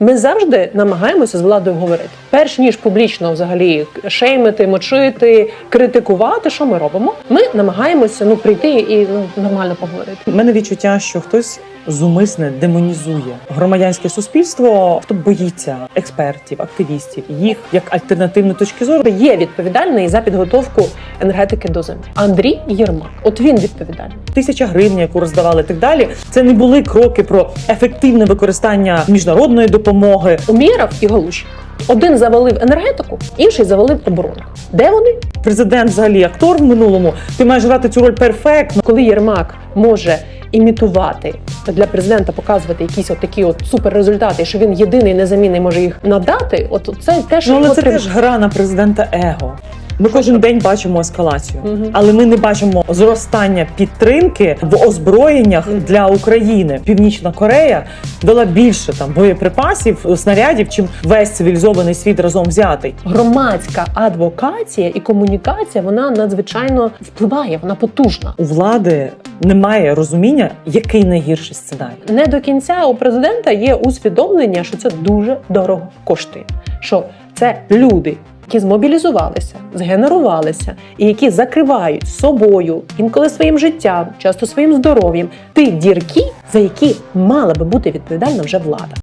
Ми завжди намагаємося з владою говорити. Перш ніж публічно взагалі шеймити, мочити, критикувати, що ми робимо? Ми намагаємося ну прийти і ну нормально поговорити. У мене відчуття, що хтось зумисне демонізує громадянське суспільство, хто боїться експертів, активістів, їх як альтернативну точки зору. Є відповідальний за підготовку енергетики до зими. Андрій Єрмак, от він відповідальний. Тисяча гривень, яку роздавали, так далі. Це не були кроки про ефективне використання міжнародної допомоги. Умєров і Галущик. Один завалив енергетику, інший завалив оборону. Де вони? Президент, взагалі, актор в минулому. Ти маєш грати цю роль перфектно. Коли Єрмак може імітувати для президента, показувати якісь от такі от суперрезультати, що він єдиний незамінний може їх надати. От це те, що Ну, але це теж гра на президента его. Ми кожен день бачимо ескалацію, Мгм. але ми не бачимо зростання підтримки в озброєннях Мгм. для України. Північна Корея дала більше там боєприпасів, снарядів, чим весь цивілізований світ разом взятий. громадська адвокація і комунікація вона надзвичайно впливає, вона потужна. У влади немає розуміння, який найгірший сценарій. Не до кінця у президента є усвідомлення, що це дуже дорого коштує. Що це люди, які змобілізувалися, згенерувалися, і які закривають собою, інколи своїм життям, часто своїм здоров'ям, ті дірки, за які мала би бути відповідальна вже влада.